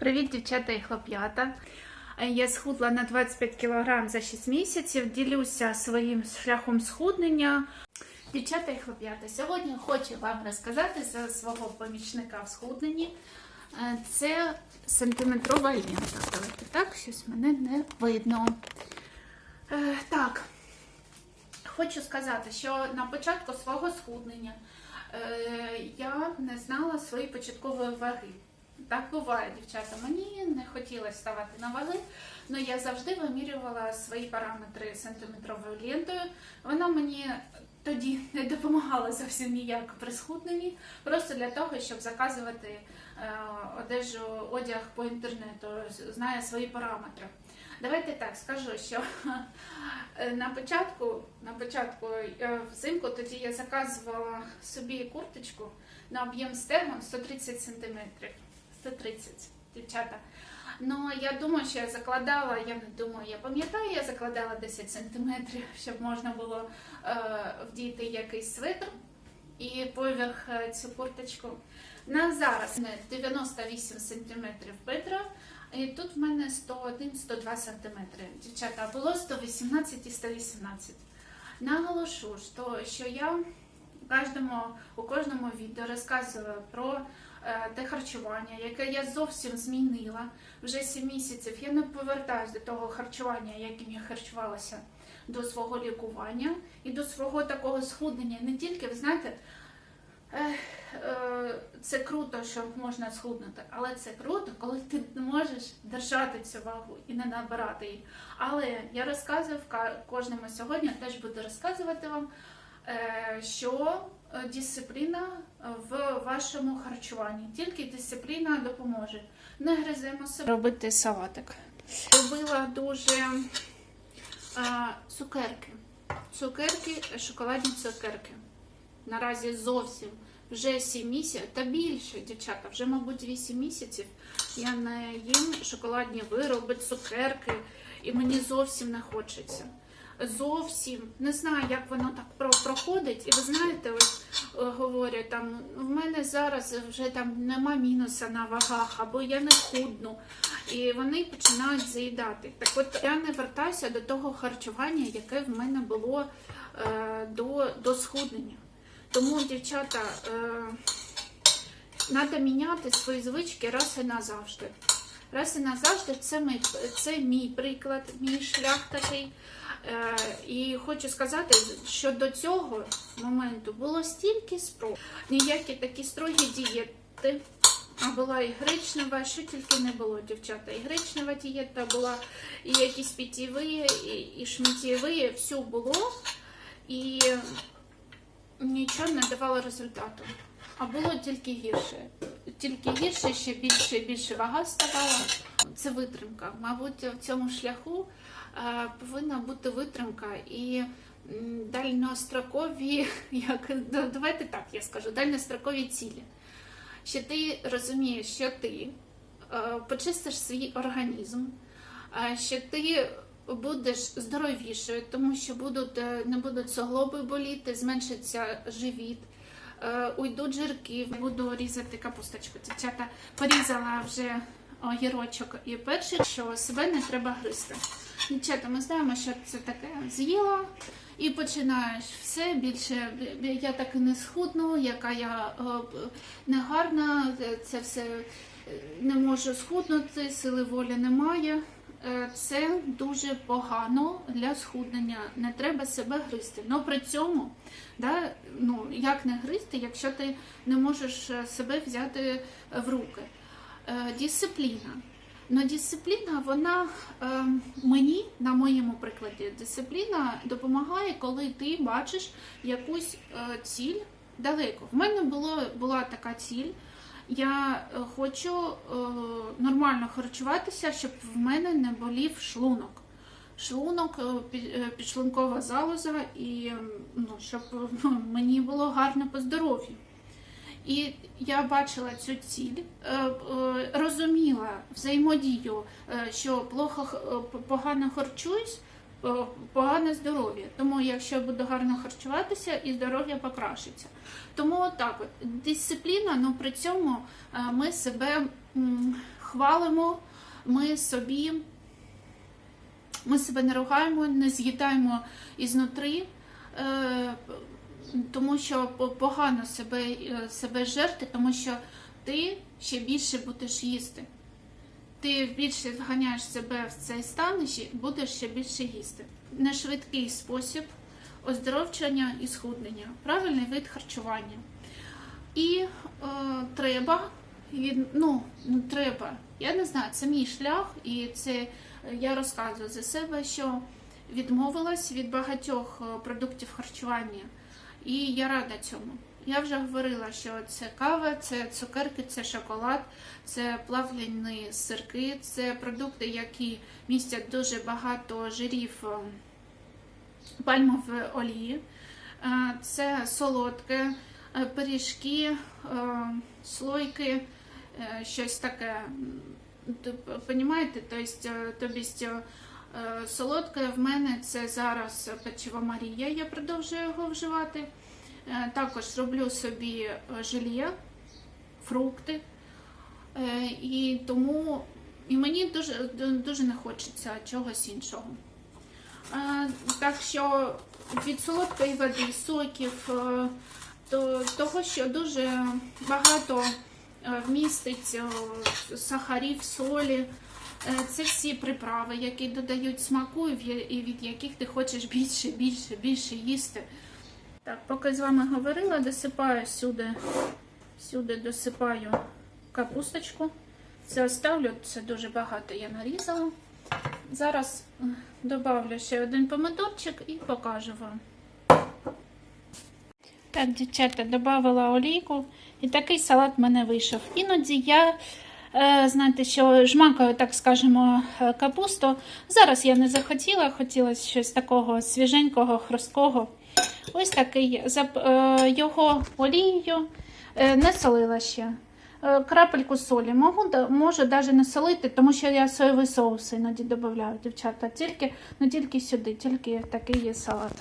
Привіт, дівчата і хлоп'ята. Я схудла на 25 кг за 6 місяців. Ділюся своїм шляхом схуднення. Дівчата і хлоп'ята, сьогодні хочу вам розказати за свого помічника в схудненні. Е, Це сантиметрова лента. Давайте так, щось мене не видно. Е, Так, хочу сказати, що на початку свого схуднення е, я не знала своєї початкової ваги. Так буває, дівчата. Мені не хотілося ставати на ваги, але я завжди вимірювала свої параметри сантиметровою лентою. Вона мені тоді не допомагала зовсім ніяк при схудненні, просто для того, щоб заказувати е, одежу, одяг по інтернету, знає свої параметри. Давайте так скажу, що е, на початку, на початку е, взимку тоді я заказувала собі курточку на об'єм стегон 130 см. 130, дівчата. Ну, я думаю, що я закладала, я не думаю, я пам'ятаю, я закладала 10 см, щоб можна було е, вдіти якийсь свитер і поверх е, цю курточку. На зараз 98 см бедра, і тут в мене 101-102 см. Дівчата, було 118 і 118. Наголошу, що, я у кожному відео розказую про те харчування, яке я зовсім змінила вже 7 місяців. Я не повертаюся до того харчування, яким я харчувалася до свого лікування і до свого такого схуднення. Не тільки, ви знаєте, е, е, це круто, що можна схуднути, але це круто, коли ти можеш держати цю вагу і не набирати її. Але я розказую в кожному сьогодні, теж буду розказувати вам, е, що е, дисципліна в вашому харчуванні. Тільки дисципліна допоможе. Не гриземо себе. Робити салатик. Робила дуже а, цукерки. Цукерки, шоколадні цукерки. Наразі зовсім вже 7 місяців, та більше, дівчата, вже, мабуть, 8 місяців я не їм шоколадні вироби, цукерки, і мені зовсім не хочеться. Зовсім не знаю, як воно так проходить. І ви знаєте, ось е, говорять, там в мене зараз вже там нема мінуса на вагах, або я не худну. І вони починають заїдати. Так от я не вертаюся до того харчування, яке в мене було е, до, до схуднення. Тому, дівчата, треба міняти свої звички раз і назавжди. Раз і назавжди це мій, це мій приклад, мій шлях такий. Е, і хочу сказати, що до цього моменту було стільки спроб, ніякі такі строгі дієти. А була і гречнева, що тільки не було, дівчата. І гречнева дієта була, і якісь питєві, і, і шміттєві, все було. І нічого не давало результату. А було тільки гірше. Тільки гірше, ще більше і більше вага ставала. Це витримка. Мабуть, в цьому шляху е, повинна бути витримка і дальнострокові, як давайте так я скажу, дальнострокові цілі. Що ти розумієш, що ти е, почистиш свій організм, е, що ти будеш здоровішою, тому що будуть, не будуть суглоби боліти, зменшиться живіт. Е, Уйдуть жирки, буду різати капусточку. Дівчата порізала вже огірочок і перший, що себе не треба гризти. Дівчата, ми знаємо, що це таке. З'їла і починаєш все більше. Я так і не схудну, яка я е, негарна, це все е, не можу схуднути, сили волі немає. Е, Це дуже погано для схуднення. Не треба себе гризти. Но при цьому, да, ну як не гризти, якщо ти не можеш е, себе взяти в руки. Е, Дисципліна. Ну, дисципліна, вона е, мені, на моєму прикладі, дисципліна допомагає, коли ти бачиш якусь е, ціль далеко. В мене було, була така ціль. Я е, хочу е, нормально харчуватися, щоб в мене не болів шлунок. Шлунок, е, пі- підшлункова залоза, і ну, щоб мені було гарно по здоров'ю. І я бачила цю ціль, розуміла взаємодію, що плохо погано харчуюсь, погане здоров'я. Тому якщо я буду гарно харчуватися, і здоров'я покращиться. Тому отак от дисципліна, ну при цьому е, ми себе хвалимо, ми собі, ми себе не ругаємо, не з'їдаємо ізнутри, е, тому що погано себе, е, себе жерти, тому що ти ще більше будеш їсти. Ти більше вганяєш себе в цей стан і будеш ще більше їсти. Не швидкий спосіб оздоровчення і схуднення, правильний вид харчування. І е, треба, ну, ну треба, я не знаю, це мій шлях, і це е, я розказую за себе, що відмовилась від багатьох е, продуктів харчування. І я рада цьому. Я вже говорила, що це кава, це цукерки, це шоколад, це плавлені сирки, це продукти, які містять дуже багато жирів е, пальмової олії. Е, Це солодке, е, пиріжки, слойки, щось таке. Понімаєте? Тобто, тобто, солодке в мене це зараз печиво Марія, я продовжую його вживати. Е, Також роблю собі е, фрукти. Е, І тому і мені дуже, дуже не хочеться чогось іншого. Так що від солодкої води, соків, то того, що дуже багато вмістить сахарів, солі. Це всі приправи, які додають смаку і від яких ти хочеш більше, більше, більше їсти. Так, поки з вами говорила, досипаю сюди, сюди досипаю капусточку. Це оставлю, це дуже багато я нарізала. Зараз е, добавлю ще один помидорчик і покажу вам. Так, дівчата, додала олійку і такий салат в мене вийшов. Іноді я, е, знаєте, що жмакаю, так скажемо, е, капусту. Зараз я не захотіла, хотілося щось такого свіженького, хрусткого. Ось такий зап- е, його олією не солила ще. Е, Крапельку солі можу, можу навіть не солити, тому що я соєвий соус іноді додаю, дівчата. Тільки, ну, тільки сюди, тільки такий є салат.